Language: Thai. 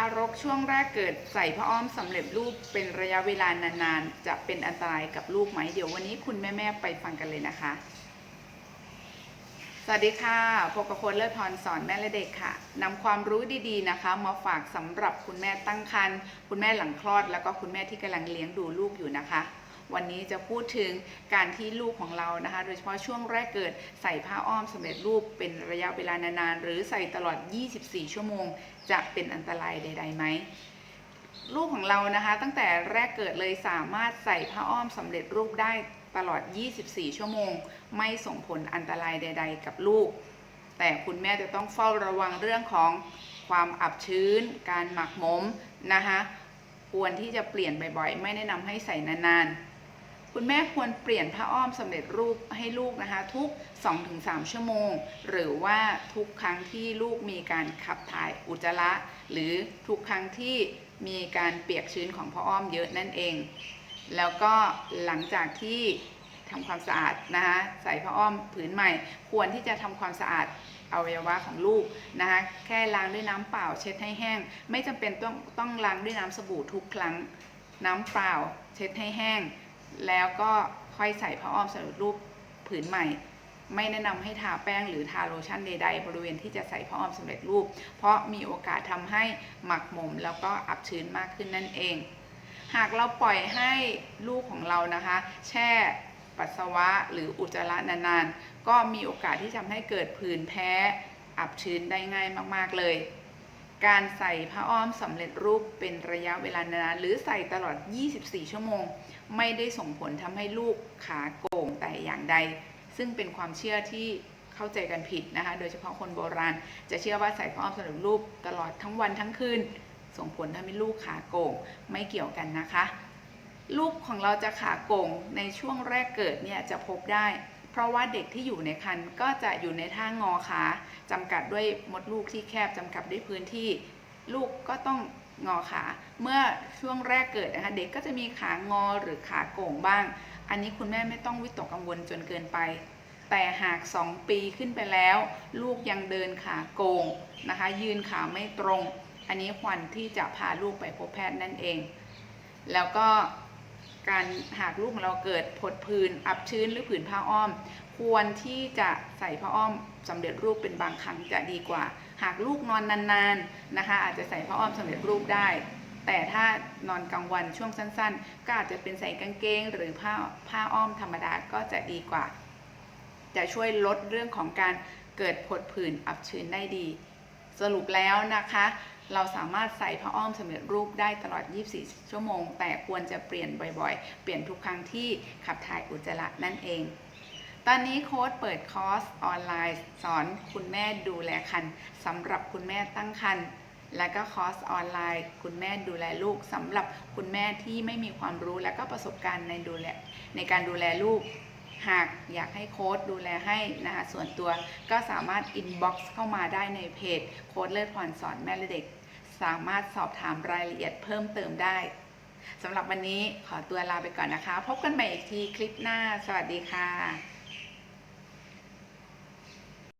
ารกช่วงแรกเกิดใส่ผ้าอ้อมสำเร็จรูปเป็นระยะเวลานานๆ จะเป็นอันตรายกับลูกไหม เดี๋ยววันนี้คุณแม่ๆไปฟังกันเลยนะคะ สวัสดีค่ะพบกับโคนเลิศพรสอนแม่และเด็กค่ะนำความรู้ดีๆนะคะ มาฝากสำหรับคุณแม่ตั้งครรภ์คุณแม่หลังคลอด แล้วก็คุณแม่ที่กำลังเลี้ยงดูลูกอยู่นะคะ วันนี้จะพูดถึงการที่ลูกของเรานะคะ โดยเฉพาะช่วงแรกเกิดใส่ผ้าอ้อมสำเร็จรูปเป็นระยะเวลานานๆ หรือใส่ตลอด 24 ชั่วโมง จะเป็นอันตรายใดๆไหมลูกของเรานะคะ ตั้งแต่แรกเกิดเลยสามารถใส่ผ้าอ้อมสำเร็จรูปได้ตลอด 24 ชั่วโมง ไม่ส่งผลอันตรายใด ๆ กับลูก แต่คุณแม่จะต้องเฝ้าระวังเรื่องของความอับชื้น การหมักหมมนะคะควรที่จะเปลี่ยนบ่อยๆ ไม่แนะนำให้ใส่นานๆ คุณแม่ควรเปลี่ยนผ้าอ้อมสำเร็จรูปให้ลูกนะคะ ทุก 2-3 ชั่วโมง หรือว่าทุกครั้งที่ลูกมีการขับถ่ายอุจจาระ หรือทุกครั้งที่มีการเปียกชื้นของผ้าอ้อมเยอะนั่นเอง แล้วก็หลังจากที่ทำความสะอาดนะคะใส่ผ้าอ้อมผืนใหม่ ควรที่จะทำความสะอาดอวัยวะของลูกนะคะแค่ล้างด้วยน้ำเปล่าเช็ดให้แห้ง ไม่จำเป็นต้องต้องล้างด้วยน้ำสบู่ทุกครั้ง น้ำเปล่าเช็ดให้แห้ง แล้วก็ค่อยใส่ผ้าอ้อมสำเร็จรูปผืนใหม่ ไม่แนะนำให้ทาแป้งหรือทาโลชั่นใดๆ บริเวณที่จะใส่ผ้าอ้อมสำเร็จรูป เพราะมีโอกาสทำให้หมักหมมแล้วก็อับชื้นมากขึ้นนั่นเอง หากเราปล่อยให้ลูกของเรานะคะ แช่ปัสสาวะหรืออุจจาระนานๆ ก็มีโอกาสที่ทำให้เกิดผื่นแพ้อับชื้นได้ง่ายมากๆเลย การใส่ผ้าอ้อมสำเร็จรูปเป็นระยะเวลานานหรือใส่ตลอด 24 ชั่วโมง ไม่ได้ส่งผลทำให้ลูกขาโก่งแต่อย่างใด ซึ่งเป็นความเชื่อที่เข้าใจกันผิดนะคะ โดยเฉพาะคนโบราณ จะเชื่อว่าใส่ผ้าอ้อมสำเร็จรูปตลอดทั้งวันทั้งคืน ส่งผลทำให้ลูกขาโก่งไม่เกี่ยวกันนะคะ ลูกของเราจะขาโก่งในช่วงแรกเกิดเนี่ยจะพบได้ เพราะว่าเด็กที่อยู่ในครรภ์ก็จะอยู่ในท่างอขาจำกัดด้วยมดลูกที่แคบจำกัดด้วยพื้นที่ ลูกก็ต้องงอขา เมื่อช่วงแรกเกิดนะคะเด็กก็จะมีขางอหรือขาโก่งบ้าง อันนี้คุณแม่ไม่ต้องวิตกกังวลจนเกินไป แต่หาก 2 ปีขึ้นไปแล้ว ลูกยังเดินขาโก่งนะคะ ยืนขาไม่ตรง อันนี้ควรที่จะพาลูกไปพบแพทย์นั่นเอง แล้วก็ การหากลูกของเราเกิดผดผื่นอับชื้นหรือผื่นผ้าอ้อม ควรที่จะใส่ผ้าอ้อมสำเร็จรูปเป็นบางครั้งจะดีกว่า หากลูกนอนนานๆนะคะ อาจจะใส่ผ้าอ้อมสำเร็จรูปได้ แต่ถ้านอนกลางวันช่วงสั้น ๆ ก็อาจจะเป็นใส่กางเกง หรือผ้าผ้าอ้อมธรรมดาก็จะดีกว่า จะช่วยลดเรื่องของการเกิดผดผื่นอับชื้นได้ดี สรุปแล้วนะคะ เราสามารถใส่ผ้าอ้อมสำเร็จรูปได้ตลอด 24 ชั่วโมง แต่ควรจะเปลี่ยนบ่อยๆ เปลี่ยนทุกครั้งที่ขับถ่ายอุจจาระนั่นเอง ตอนนี้โค้ดเปิดคอร์สออนไลน์ สอนคุณแม่ดูแลครรภ์สำหรับคุณแม่ตั้งครรภ์และก็คอร์สออนไลน์ คุณแม่ดูแลลูกสำหรับคุณแม่ที่ไม่มีความรู้และก็ประสบการณ์ในดูแลในการดูแลลูก หากอยากให้โค้ดดูแลให้นะคะส่วนตัวก็สามารถอินบ็อกซ์เข้ามาได้ในเพจโค้ดเลิศพรสอนแม่และเด็ก สามารถสอบถามรายละเอียดเพิ่มเติมได้สำหรับวันนี้ขอตัวลาไปก่อนนะคะ พบกันใหม่อีกทีคลิปหน้า สวัสดีค่ะ